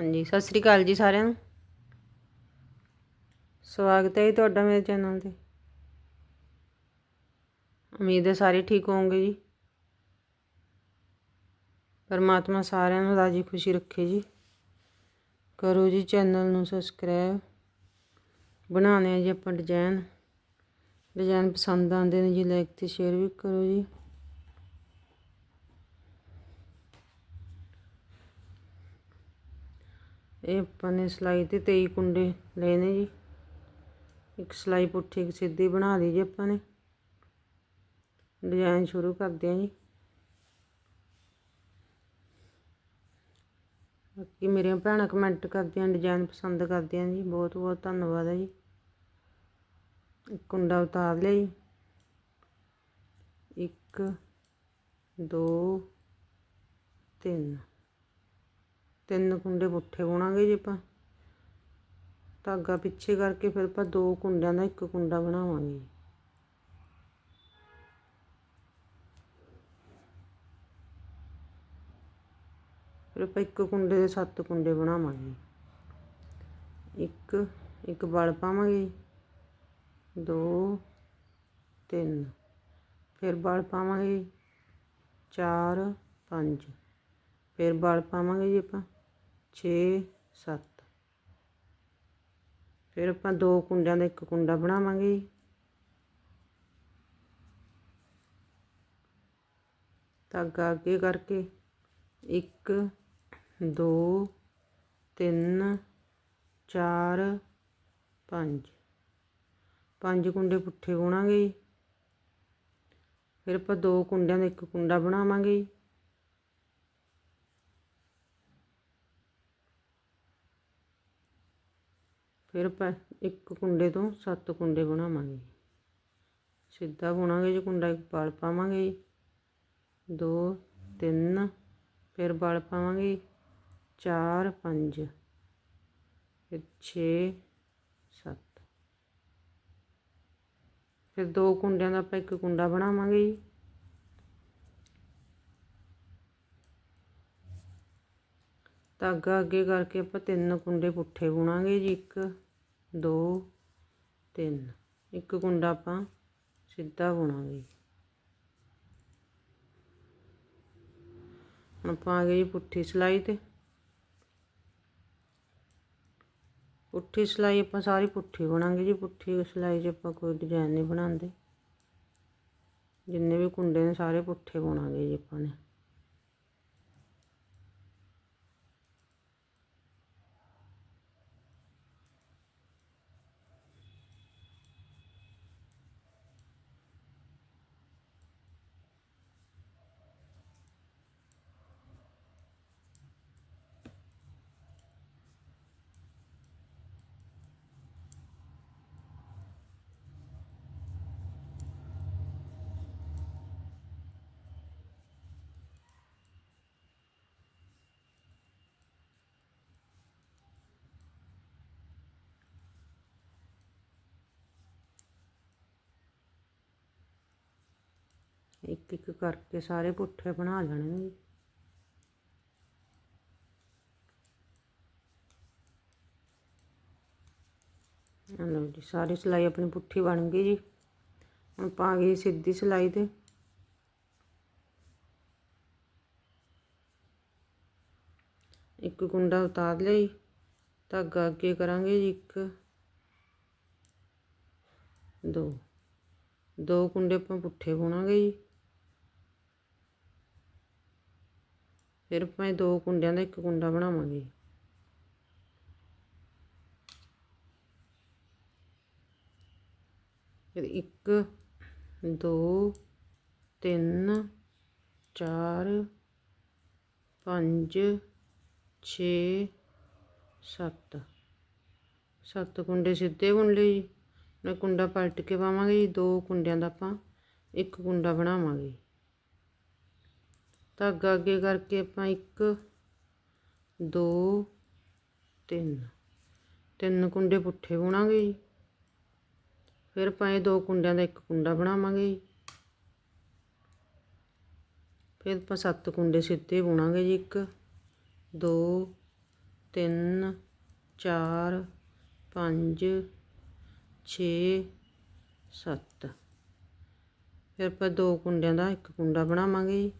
ਹਾਂਜੀ, ਸਤਿ ਸ੍ਰੀ ਅਕਾਲ ਜੀ ਸਾਰਿਆਂ ਨੂੰ। ਸਵਾਗਤ ਹੈ ਜੀ ਤੁਹਾਡਾ ਮੇਰੇ ਚੈਨਲ ਤੇ। ਉਮੀਦ ਹੈ ਸਾਰੇ ਠੀਕ ਹੋਵੋਗੇ ਜੀ। ਪਰਮਾਤਮਾ ਸਾਰਿਆਂ ਨੂੰ ਰਾਜੀ ਖੁਸ਼ੀ ਰੱਖੇ ਜੀ। ਕਰੋ ਜੀ ਚੈਨਲ ਨੂੰ ਸਬਸਕ੍ਰਾਈਬ। ਬਣਾਉਣੇ ਆ ਜੀ ਆਪਾਂ ਡਿਜ਼ਾਈਨ ਡਿਜ਼ਾਈਨ ਪਸੰਦ ਆਉਂਦੇ ਨੇ ਜੀ ਲਾਈਕ ਤੇ ਸ਼ੇਅਰ ਵੀ ਕਰੋ ਜੀ। ਇਹ ਆਪਾਂ ਨੇ ਸਿਲਾਈ ਤੇ 23 ਕੁੰਡੇ ਲਏ ਨੇ ਜੀ। ਇੱਕ ਸਿਲਾਈ ਪੁੱਠੀ, ਇੱਕ ਸਿੱਧੀ ਬਣਾ ਲਈ ਜੀ ਆਪਾਂ ਨੇ। ਡਿਜ਼ਾਈਨ ਸ਼ੁਰੂ ਕਰਦੇ ਹਾਂ ਜੀ। ਬਾਕੀ ਮੇਰੀਆਂ ਭੈਣਾਂ ਕਮੈਂਟ ਕਰਦੀਆਂ, ਡਿਜ਼ਾਈਨ ਪਸੰਦ ਕਰਦੀਆਂ ਜੀ। ਬਹੁਤ ਬਹੁਤ ਧੰਨਵਾਦ ਹੈ ਜੀ। ਇੱਕ ਕੁੰਡਾ ਉਤਾਰ ਲਿਆ ਜੀ। ਇੱਕ, ਦੋ, ਤਿੰਨ। ਤਿੰਨ ਕੁੰਡੇ ਪੁੱਠੇ ਬੁਣਾਂਗੇ ਜੀ ਆਪਾਂ। ਧਾਗਾ ਪਿੱਛੇ ਕਰਕੇ ਫਿਰ ਆਪਾਂ ਦੋ ਕੁੰਡਿਆਂ ਦਾ ਇੱਕ ਕੁੰਡਾ ਬਣਾਵਾਂਗੇ। ਜੀ ਫਿਰ ਆਪਾਂ ਇੱਕ ਕੁੰਡੇ ਦੇ ਸੱਤ ਕੁੰਡੇ ਬਣਾਵਾਂਗੇ। ਇੱਕ ਇੱਕ ਵਲ ਪਾਵਾਂਗੇ। ਦੋ, ਤਿੰਨ। ਫਿਰ ਵਲ ਪਾਵਾਂਗੇ। ਚਾਰ, ਪੰਜ। ਫਿਰ ਵਲ ਪਾਵਾਂਗੇ ਜੀ ਆਪਾਂ। 6 7 ਫਿਰ ਆਪਾਂ ਦੋ ਕੁੰਡਿਆਂ ਦਾ ਇੱਕ ਕੁੰਡਾ ਬਣਾਵਾਂਗੇ ਜੀ। ਧਾਗਾ ਅੱਗੇ ਕਰਕੇ 1 2 3 4 5 ਪੰਜ ਕੁੰਡੇ ਪੁੱਠੇ ਬੁਣਾਂਗੇ ਜੀ। ਫਿਰ ਆਪਾਂ ਦੋ ਕੁੰਡਿਆਂ ਦਾ ਇੱਕ ਕੁੰਡਾ ਬਣਾਵਾਂਗੇ ਫਿਰ ਆਪਾਂ ਇੱਕ ਕੁੰਡੇ ਤੋਂ ਸੱਤ ਕੁੰਡੇ ਬਣਾਵਾਂਗੇ। ਸਿੱਧਾ ਬੁਣਾਂਗੇ ਜੀ, ਕੁੰਡਾ ਇੱਕ ਬਲ ਪਾਵਾਂਗੇ ਜੀ। ਦੋ, ਤਿੰਨ, ਫਿਰ ਬਲ ਪਾਵਾਂਗੇ ਚਾਰ, ਪੰਜ, ਫਿਰ 6 7 ਫਿਰ ਦੋ ਕੁੰਡਿਆਂ ਦਾ ਆਪਾਂ ਇੱਕ ਕੁੰਡਾ ਬਣਾਵਾਂਗੇ ਜੀ। ਧਾਗਾ ਅੱਗੇ ਕਰਕੇ ਆਪਾਂ ਤਿੰਨ ਕੁੰਡੇ ਪੁੱਠੇ ਬੁਣਾਂਗੇ ਜੀ, ਇੱਕ, ਦੋ, ਤਿੰਨ। ਇੱਕ ਕੁੰਡਾ ਆਪਾਂ ਸਿੱਧਾ ਬੁਣਾਂਗੇ ਹੁਣ ਆਪਾਂ ਆ ਗਏ ਜੀ ਪੁੱਠੀ ਸਿਲਾਈ ਤੇ। ਪੁੱਠੀ ਸਿਲਾਈ ਆਪਾਂ ਸਾਰੀ ਪੁੱਠੀ ਬਣਾਂਗੇ ਜੀ। ਪੁੱਠੀ ਸਿਲਾਈ 'ਚ ਆਪਾਂ ਕੋਈ ਡਿਜ਼ਾਈਨ ਨਹੀਂ ਬਣਾਉਂਦੇ। ਜਿੰਨੇ ਵੀ ਕੁੰਡੇ ਨੇ ਸਾਰੇ ਪੁੱਠੇ ਬੁਣਾਂਗੇ ਜੀ ਆਪਾਂ ਨੇ। ਇੱਕ ਇੱਕ ਕਰਕੇ ਸਾਰੇ ਪੁੱਠੇ ਬਣਾ ਲੈਣੇ ਜੀ ਲਓ ਜੀ, ਸਾਰੀ ਸਿਲਾਈ ਆਪਣੀ ਪੁੱਠੀ ਬਣ ਗਈ ਜੀ। ਹੁਣ ਪਾ ਗਈ ਸਿੱਧੀ ਸਿਲਾਈ ਤੇ। ਇੱਕ ਕੁੰਡਾ ਉਤਾਰ ਲਿਆ ਜੀ ਧਾਗਾ ਅੱਗੇ ਕਰਾਂਗੇ ਜੀ ਇੱਕ। ਦੋ। ਦੋ ਕੁੰਡੇ ਆਪਾਂ ਪੁੱਠੇ ਬੁਣਾਂਗੇ ਜੀ। ਫਿਰ ਆਪਾਂ ਦੋ ਕੁੰਡਿਆਂ ਦਾ ਇੱਕ ਕੁੰਡਾ ਬਣਾਵਾਂਗੇ। ਫਿਰ ਇੱਕ, ਦੋ, ਤਿੰਨ, ਚਾਰ, ਪੰਜ, ਛੇ, ਸੱਤ। ਸੱਤ ਕੁੰਡੇ ਸਿੱਧੇ ਬੁਣ ਲਏ ਜੀ। ਨਾ ਕੁੰਡਾ ਪਲਟ ਕੇ ਪਾਵਾਂਗੇ ਜੀ, ਦੋ ਕੁੰਡਿਆਂ ਦਾ ਆਪਾਂ ਇੱਕ ਕੁੰਡਾ ਬਣਾਵਾਂਗੇ। ਧਾਗਾ ਅੱਗੇ ਕਰਕੇ ਆਪਾਂ ਇੱਕ, ਦੋ, ਤਿੰਨ। ਤਿੰਨ ਕੁੰਡੇ ਪੁੱਠੇ ਬੁਣਾਂਗੇ ਜੀ। ਫਿਰ ਆਪਾਂ ਇਹ ਦੋ ਕੁੰਡਿਆਂ ਦਾ ਇੱਕ ਕੁੰਡਾ ਬਣਾਵਾਂਗੇ ਜੀ। ਫਿਰ ਆਪਾਂ ਸੱਤ ਕੁੰਡੇ ਸਿੱਧੇ ਬੁਣਾਂਗੇ ਜੀ ਇੱਕ, ਦੋ, ਤਿੰਨ, ਚਾਰ, ਪੰਜ, ਛੇ, ਸੱਤ। ਫਿਰ ਆਪਾਂ ਦੋ ਕੁੰਡਿਆਂ ਦਾ ਇੱਕ ਕੁੰਡਾ ਬਣਾਵਾਂਗੇ ਜੀ।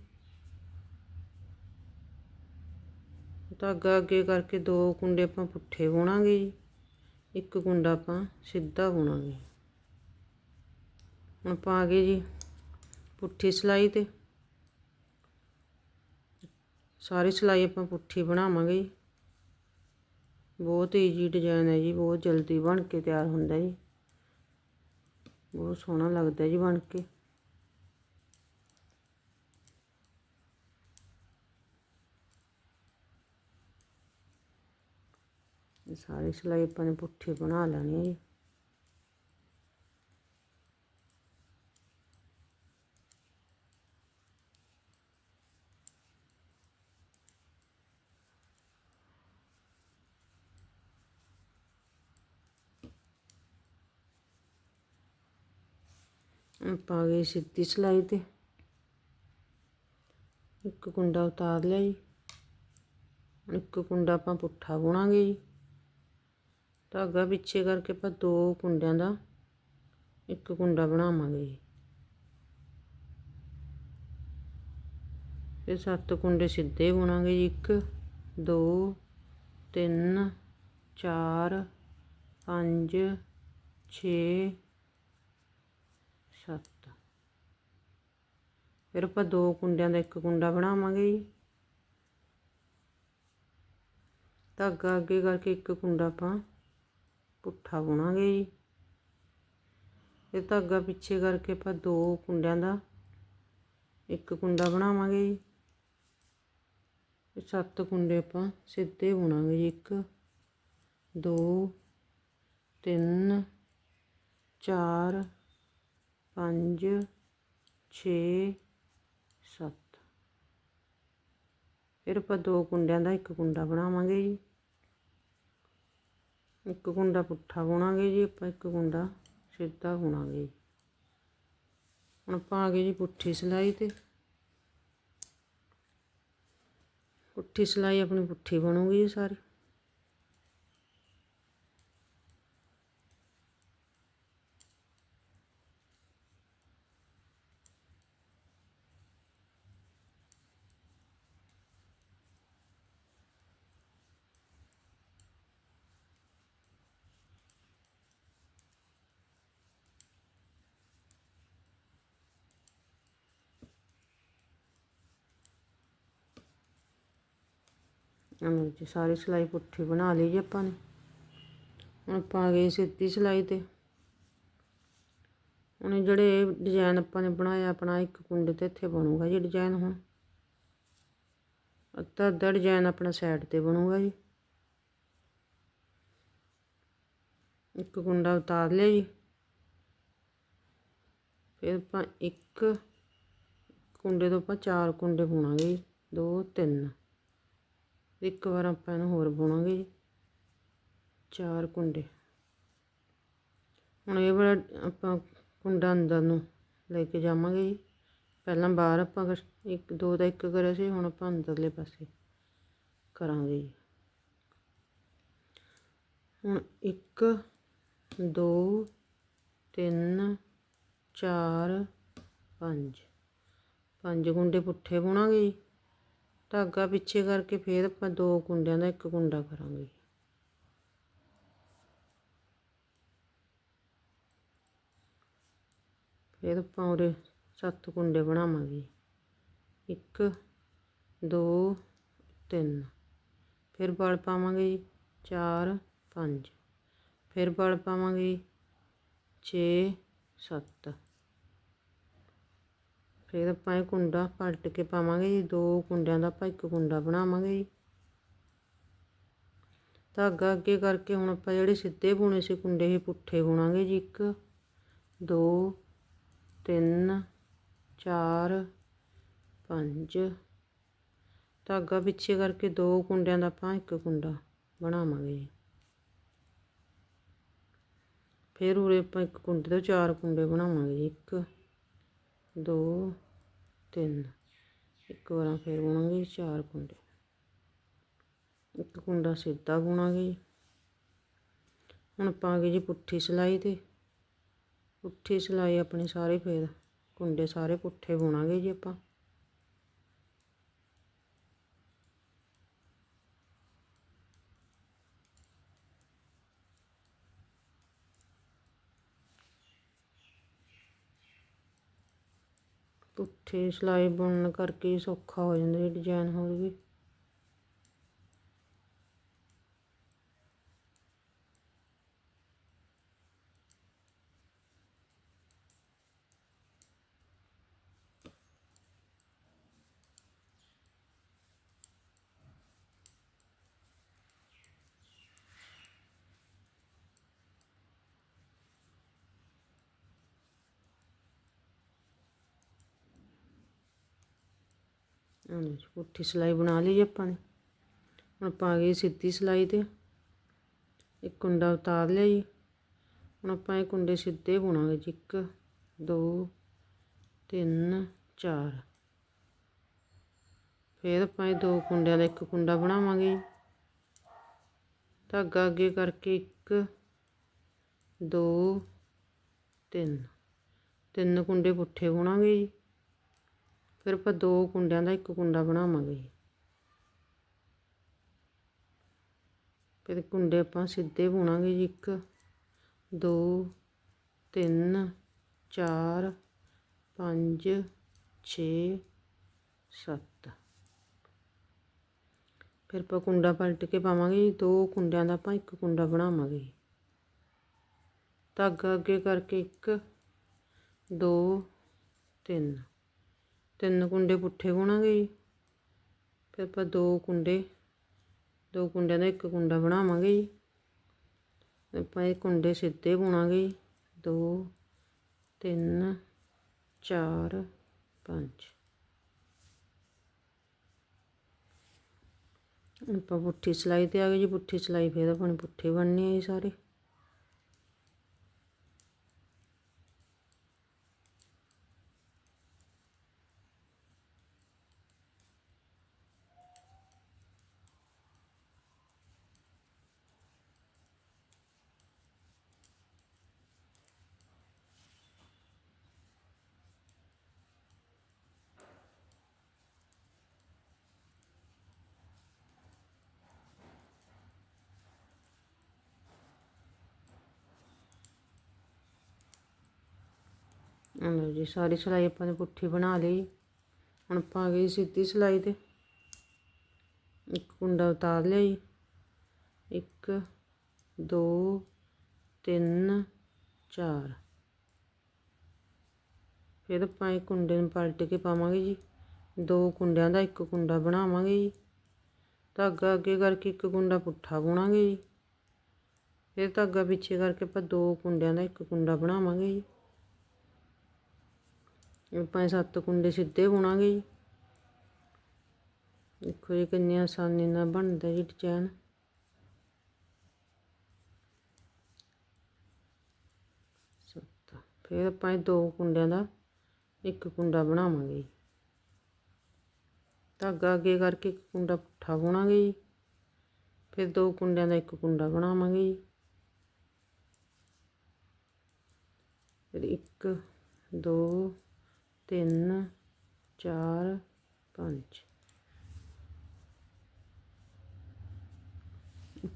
ਧਾਗਾ ਅੱਗੇ ਕਰਕੇ ਦੋ ਕੁੰਡੇ ਆਪਾਂ ਪੁੱਠੇ ਬੁਣਾਂਗੇ ਜੀ। ਇੱਕ ਕੁੰਡਾ ਆਪਾਂ ਸਿੱਧਾ ਬੁਣਾਂਗੇ ਹੁਣ ਪਾ ਗਏ ਜੀ ਪੁੱਠੀ ਸਿਲਾਈ ਤੇ। ਸਾਰੀ ਸਿਲਾਈ ਆਪਾਂ ਪੁੱਠੀ ਬਣਾਵਾਂਗੇ ਜੀ। ਬਹੁਤ ਈਜੀ ਡਿਜ਼ਾਈਨ ਹੈ ਜੀ, ਬਹੁਤ ਜਲਦੀ ਬਣ ਕੇ ਤਿਆਰ ਹੁੰਦਾ ਜੀ। ਬਹੁਤ ਸੋਹਣਾ ਲੱਗਦਾ ਜੀ ਬਣ ਕੇ। ਸਾਰੀ ਸਿਲਾਈ ਆਪਾਂ ਨੇ ਪੁੱਠੀ ਬਣਾ ਲੈਣੀ ਹੈ ਜੀ। ਪਾ ਗਏ ਸਿੱਧੀ ਸਿਲਾਈ ਤੇ। ਇੱਕ ਕੁੰਡਾ ਉਤਾਰ ਲਿਆ ਜੀ। ਇੱਕ ਕੁੰਡਾ ਆਪਾਂ ਪੁੱਠਾ ਬੁਣਾਂਗੇ ਜੀ। ਧਾਗਾ ਪਿੱਛੇ ਕਰਕੇ ਆਪਾਂ ਦੋ ਕੁੰਡਿਆਂ ਦਾ ਇੱਕ ਕੁੰਡਾ ਬਣਾਵਾਂਗੇ ਜੀ। ਫਿਰ ਸੱਤ ਕੁੰਡੇ ਸਿੱਧੇ ਬੁਣਾਂਗੇ ਜੀ, ਇੱਕ, ਦੋ, ਤਿੰਨ, ਚਾਰ, ਪੰਜ, ਛੇ, ਸੱਤ। ਫਿਰ ਆਪਾਂ ਦੋ ਕੁੰਡਿਆਂ ਦਾ ਇੱਕ ਕੁੰਡਾ ਬਣਾਵਾਂਗੇ ਜੀ। ਧਾਗਾ ਅੱਗੇ ਕਰਕੇ ਇੱਕ ਕੁੰਡਾ ਆਪਾਂ ਪੁੱਠਾ ਬੁਣਾਂਗੇ ਜੀ। ਇਹ ਧਾਗਾ ਪਿੱਛੇ ਕਰਕੇ ਆਪਾਂ ਦੋ ਕੁੰਡਿਆਂ ਦਾ ਇੱਕ ਕੁੰਡਾ ਬਣਾਵਾਂਗੇ ਜੀ। ਇਹ ਸੱਤ ਕੁੰਡੇ ਆਪਾਂ ਸਿੱਧੇ ਬੁਣਾਂਗੇ ਜੀ, ਇੱਕ, ਦੋ, ਤਿੰਨ, ਚਾਰ, ਪੰਜ, ਛੇ, ਸੱਤ। ਫਿਰ ਆਪਾਂ ਦੋ ਕੁੰਡਿਆਂ ਦਾ ਇੱਕ ਕੁੰਡਾ ਬਣਾਵਾਂਗੇ ਜੀ। ਇੱਕ ਗੁੰਡਾ ਪੁੱਠਾ ਬੁਣਾਂਗੇ ਜੀ, ਆਪਾਂ ਇੱਕ ਗੁੰਡਾ ਸਿੱਧਾ ਬੁਣਾਂਗੇ। ਹੁਣ ਆਪਾਂ ਆ ਗਏ ਜੀ ਪੁੱਠੀ ਸਿਲਾਈ ਤੇ। ਪੁੱਠੀ ਸਿਲਾਈ ਆਪਣੀ ਪੁੱਠੀ ਬਣੂਗੀ ਜੀ ਸਾਰੀ। ਐਵੇਂ ਜੀ, ਸਾਰੀ ਸਿਲਾਈ ਪੁੱਠੀ ਬਣਾ ਲਈ ਜੀ ਆਪਾਂ ਨੇ। ਹੁਣ ਆਪਾਂ ਆ ਗਏ ਸਿੱਧੀ ਸਿਲਾਈ ਤੇ। ਹੁਣ ਜਿਹੜੇ ਡਿਜ਼ਾਈਨ ਆਪਾਂ ਨੇ ਬਣਾਇਆ ਆਪਣਾ ਇੱਕ ਕੁੰਡੇ ਤੇ ਇੱਥੇ ਬਣੂਗਾ ਜੀ ਡਿਜ਼ਾਈਨ ਹੁਣ। ਅੱਧਾ ਅੱਧਾ ਡਿਜ਼ਾਈਨ ਆਪਣਾ ਸਾਈਡ ਤੇ ਬਣੂਗਾ ਜੀ। ਇੱਕ ਕੁੰਡਾ ਉਤਾਰ ਲਿਆ ਜੀ। ਫਿਰ ਆਪਾਂ ਇੱਕ ਕੁੰਡੇ ਤੋਂ ਆਪਾਂ ਚਾਰ ਕੁੰਡੇ ਬੁਣਾਂਗੇ ਜੀ, ਦੋ, ਤਿੰਨ। ਇੱਕ ਵਾਰ ਆਪਾਂ ਇਹਨੂੰ ਹੋਰ ਬੁਣਾਂਗੇ ਜੀ। ਚਾਰ ਕੁੰਡੇ। ਹੁਣ ਇਹ ਵਾਲਾ ਆਪਾਂ ਕੁੰਡਾ ਅੰਦਰ ਨੂੰ ਲੈ ਕੇ ਜਾਵਾਂਗੇ ਜੀ। ਪਹਿਲਾਂ ਬਾਹਰ ਆਪਾਂ ਇੱਕ, ਦੋ ਦਾ ਇੱਕ ਕਰਿਆ ਸੀ, ਹੁਣ ਆਪਾਂ ਅੰਦਰਲੇ ਪਾਸੇ ਕਰਾਂਗੇ ਜੀ। ਹੁਣ ਇੱਕ, ਦੋ, ਤਿੰਨ, ਚਾਰ, ਪੰਜ। ਪੰਜ ਕੁੰਡੇ ਪੁੱਠੇ ਬੁਣਾਂਗੇ ਜੀ। ਧਾਗਾ ਪਿੱਛੇ ਕਰਕੇ ਫੇਰ ਆਪਾਂ ਦੋ ਕੁੰਡਿਆਂ ਦਾ ਇੱਕ ਕੁੰਡਾ ਕਰਾਂਗੇ। ਫਿਰ ਆਪਾਂ ਉਰੇ ਸੱਤ ਕੁੰਡੇ ਬਣਾਵਾਂਗੇ। ਇੱਕ, ਦੋ, ਤਿੰਨ। ਫਿਰ ਬਲ ਪਾਵਾਂਗੇ ਜੀ ਚਾਰ, ਪੰਜ। ਫਿਰ ਬਲ ਪਾਵਾਂਗੇ ਛੇ, ਸੱਤ। ਫਿਰ ਆਪਾਂ ਇਹ ਕੁੰਡਾ ਪਲਟ ਕੇ ਪਾਵਾਂਗੇ ਜੀ। ਦੋ ਕੁੰਡਿਆਂ ਦਾ ਆਪਾਂ ਇੱਕ ਕੁੰਡਾ ਬਣਾਵਾਂਗੇ ਜੀ। ਧਾਗਾ ਅੱਗੇ ਕਰਕੇ ਹੁਣ ਆਪਾਂ ਜਿਹੜੇ ਸਿੱਧੇ ਬੁਣੇ ਸੀ ਕੁੰਡੇ, ਇਹ ਪੁੱਠੇ ਬੁਣਾਂਗੇ ਜੀ ਇੱਕ, ਦੋ, ਤਿੰਨ, ਚਾਰ, ਪੰਜ। ਧਾਗਾ ਪਿੱਛੇ ਕਰਕੇ ਦੋ ਕੁੰਡਿਆਂ ਦਾ ਆਪਾਂ ਇੱਕ ਕੁੰਡਾ ਬਣਾਵਾਂਗੇ ਜੀ। ਫਿਰ ਉਰੇ ਆਪਾਂ ਇੱਕ ਕੁੰਡੇ ਤੋਂ ਚਾਰ ਕੁੰਡੇ ਬਣਾਵਾਂਗੇ ਜੀ ਇੱਕ। ਦੋ, ਤਿੰਨ। ਇੱਕ ਵਾਰ ਫਿਰ ਬੁਣਾਂਗੇ, ਚਾਰ ਕੁੰਡੇ। ਇੱਕ ਕੁੰਡਾ ਸਿੱਧਾ ਬੁਣਾਂਗੇ ਜੀ। ਹੁਣ ਪਾਂਗੇ ਜੀ ਪੁੱਠੀ ਸਿਲਾਈ ਤੇ। ਪੁੱਠੀ ਸਿਲਾਈ ਆਪਣੇ ਸਾਰੇ ਫੇਰ ਕੁੰਡੇ ਸਾਰੇ ਪੁੱਠੇ ਬੁਣਾਂਗੇ ਜੀ ਆਪਾਂ। ਪੁੱਠੀ ਸਿਲਾਈ ਬੁਣਨ ਕਰਕੇ ਸੌਖਾ ਹੋ ਜਾਂਦਾ ਡਿਜ਼ਾਇਨ ਹੋਰ ਵੀ ਹਾਂਜੀ ਪੁੱਠੀ ਸਿਲਾਈ ਬਣਾ ਲਈ ਜੀ ਆਪਾਂ ਨੇ। ਹੁਣ ਆਪਾਂ ਆ ਗਏ ਸਿੱਧੀ ਸਿਲਾਈ ਤੇ। ਇੱਕ ਕੁੰਡਾ ਉਤਾਰ ਲਿਆ ਜੀ। ਹੁਣ ਆਪਾਂ ਇਹ ਕੁੰਡੇ ਸਿੱਧੇ ਬੁਣਾਂਗੇ ਜੀ। ਇੱਕ, ਦੋ, ਤਿੰਨ, ਚਾਰ। ਫਿਰ ਆਪਾਂ ਇਹ ਦੋ ਕੁੰਡਿਆਂ ਦਾ ਇੱਕ ਕੁੰਡਾ ਬਣਾਵਾਂਗੇ ਜੀ। ਧਾਗਾ ਅੱਗੇ ਕਰਕੇ ਇੱਕ, ਦੋ, ਤਿੰਨ। ਤਿੰਨ ਕੁੰਡੇ ਪੁੱਠੇ ਬੁਣਾਂਗੇ ਜੀ। ਫਿਰ ਆਪਾਂ ਦੋ ਕੁੰਡਿਆਂ ਦਾ ਇੱਕ ਕੁੰਡਾ ਬਣਾਵਾਂਗੇ। ਫਿਰ ਕੁੰਡੇ ਆਪਾਂ ਸਿੱਧੇ ਬੁਣਾਂਗੇ ਜੀ ਇੱਕ, ਦੋ, ਤਿੰਨ, ਚਾਰ, ਪੰਜ, ਛੇ, ਸੱਤ। ਫਿਰ ਆਪਾਂ ਕੁੰਡਾ ਪਲਟ ਕੇ ਪਾਵਾਂਗੇ ਜੀ, ਦੋ ਕੁੰਡਿਆਂ ਦਾ ਆਪਾਂ ਇੱਕ ਕੁੰਡਾ ਬਣਾਵਾਂਗੇ। ਜੀ ਧਾਗਾ ਅੱਗੇ ਕਰਕੇ ਇੱਕ, ਦੋ, ਤਿੰਨ। ਤਿੰਨ ਕੁੰਡੇ ਪੁੱਠੇ ਬੁਣਾਂਗੇ ਜੀ। ਫਿਰ ਆਪਾਂ ਦੋ ਕੁੰਡੇ, ਦੋ ਕੁੰਡਿਆਂ ਦਾ ਇੱਕ ਕੁੰਡਾ ਬਣਾਵਾਂਗੇ ਜੀ। ਆਪਾਂ ਇਹ ਕੁੰਡੇ ਸਿੱਧੇ ਬੁਣਾਂਗੇ ਜੀ। ਦੋ, ਤਿੰਨ, ਚਾਰ, ਪੰਜ। ਆਪਾਂ ਪੁੱਠੀ ਸਿਲਾਈ ਤੇ ਆ ਗਏ ਜੀ। ਪੁੱਠੀ ਸਿਲਾਈ ਫਿਰ ਆਪਣੀ ਪੁੱਠੇ ਬਣਨੇ ਆ ਜੀ ਸਾਰੇ। ਲਓ ਜੀ, ਸਾਰੀ ਸਿਲਾਈ ਆਪਾਂ ਨੇ ਪੁੱਠੀ ਬਣਾ ਲਈ। ਹੁਣ ਆਪਾਂ ਆ ਗਏ ਸਿੱਧੀ ਸਿਲਾਈ ਤੇ। ਇੱਕ ਕੁੰਡਾ ਉਤਾਰ ਲਿਆ ਜੀ। ਇੱਕ, ਦੋ, ਤਿੰਨ, ਚਾਰ। ਫਿਰ ਆਪਾਂ ਇਹ ਕੁੰਡੇ ਨੂੰ ਪਲਟ ਕੇ ਪਾਵਾਂਗੇ ਜੀ। ਦੋ ਕੁੰਡਿਆਂ ਦਾ ਇੱਕ ਕੁੰਡਾ ਬਣਾਵਾਂਗੇ ਜੀ। ਧਾਗਾ ਅੱਗੇ ਕਰਕੇ ਇੱਕ ਕੁੰਡਾ ਪੁੱਠਾ ਬੁਣਾਂਗੇ ਜੀ। ਫਿਰ ਧਾਗਾ ਪਿੱਛੇ ਕਰਕੇ ਆਪਾਂ ਦੋ ਕੁੰਡਿਆਂ ਦਾ ਇੱਕ ਕੁੰਡਾ ਬਣਾਵਾਂਗੇ ਜੀ। ਆਪਾਂ ਸੱਤ ਕੁੰਡੇ ਸਿੱਧੇ ਬੁਣਾਂਗੇ ਜੀ। ਦੇਖੋ ਜੀ ਕਿੰਨੀ ਆਸਾਨੀ ਨਾਲ ਬਣਦਾ ਜੀ ਡਿਜ਼ਾਈਨ ਸੱਤ। ਫਿਰ ਆਪਾਂ ਇਹ ਦੋ ਕੁੰਡਿਆਂ ਦਾ ਇੱਕ ਕੁੰਡਾ ਬਣਾਵਾਂਗੇ ਜੀ। ਧਾਗਾ ਅੱਗੇ ਕਰਕੇ ਇੱਕ ਕੁੰਡਾ ਪੁੱਠਾ ਬੁਣਾਂਗੇ ਜੀ। ਫਿਰ ਦੋ ਕੁੰਡਿਆਂ ਦਾ ਇੱਕ ਕੁੰਡਾ ਬਣਾਵਾਂਗੇ ਜੀ। ਫਿਰ ਇੱਕ, ਦੋ ਤਿੰਨ ਚਾਰ ਪੰਜ।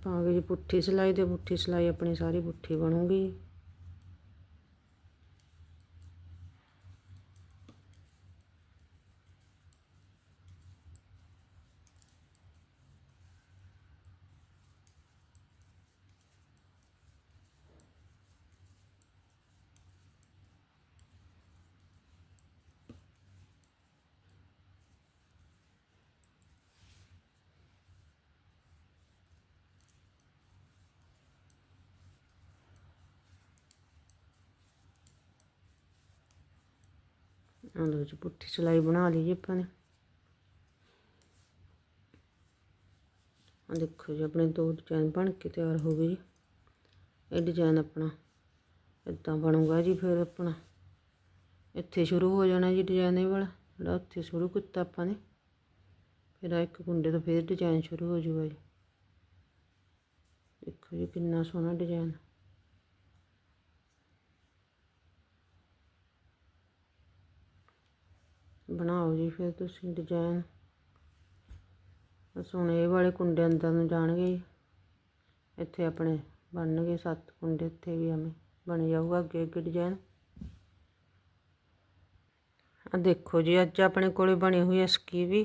ਪਾਗੇ ਜੀ ਪੁੱਠੀ ਸਿਲਾਈ ਤੇ ਪੁੱਠੀ ਸਿਲਾਈ ਆਪਣੀ ਸਾਰੀ ਪੁੱਠੀ ਬਣੂਗੀ। ਆਹ ਲਓ ਜੀ ਪੁੱਠੀ ਸਿਲਾਈ ਬਣਾ ਲਈ ਜੀ ਆਪਾਂ ਨੇ। ਆ ਦੇਖੋ ਜੀ, ਆਪਣੇ ਦੋ ਡਿਜ਼ਾਈਨ ਬਣ ਕੇ ਤਿਆਰ ਹੋ ਗਏ ਜੀ। ਇਹ ਡਿਜ਼ਾਈਨ ਆਪਣਾ ਇਦਾਂ ਬਣੂਗਾ ਜੀ ਫਿਰ ਆਪਣਾ। ਇੱਥੇ ਸ਼ੁਰੂ ਹੋ ਜਾਣਾ ਜੀ ਡਿਜ਼ਾਈਨ ਇਹ ਵਾਲਾ, ਜਿਹੜਾ ਉੱਥੇ ਸ਼ੁਰੂ ਕੀਤਾ ਆਪਾਂ ਨੇ। ਫਿਰ ਆ ਇੱਕ ਗੁੰਡੇ ਤੋਂ ਫਿਰ ਡਿਜ਼ਾਈਨ ਸ਼ੁਰੂ ਹੋ ਜਾਊਗਾ ਜੀ। ਦੇਖੋ ਜੀ ਕਿੰਨਾ ਸੋਹਣਾ ਡਿਜ਼ਾਈਨ ਬਣਾਓ ਜੀ, ਫਿਰ ਤੁਸੀਂ ਡਿਜ਼ਾਈਨ ਬਸ ਹੁਣ ਇਹ ਵਾਲੇ ਕੁੰਡੇ ਅੰਦਰ ਨੂੰ ਜਾਣਗੇ ਜੀ। ਇੱਥੇ ਆਪਣੇ ਬਣਨਗੇ, ਸੱਤ ਕੁੰਡੇ ਇੱਥੇ ਵੀ ਐਵੇਂ ਬਣ ਜਾਊਗਾ ਅੱਗੇ ਅੱਗੇ ਡਿਜ਼ਾਈਨ ਆ ਦੇਖੋ ਜੀ, ਅੱਜ ਆਪਣੇ ਕੋਲੇ ਬਣੀ ਹੋਈ ਹੈ ਸਕੀਵੀ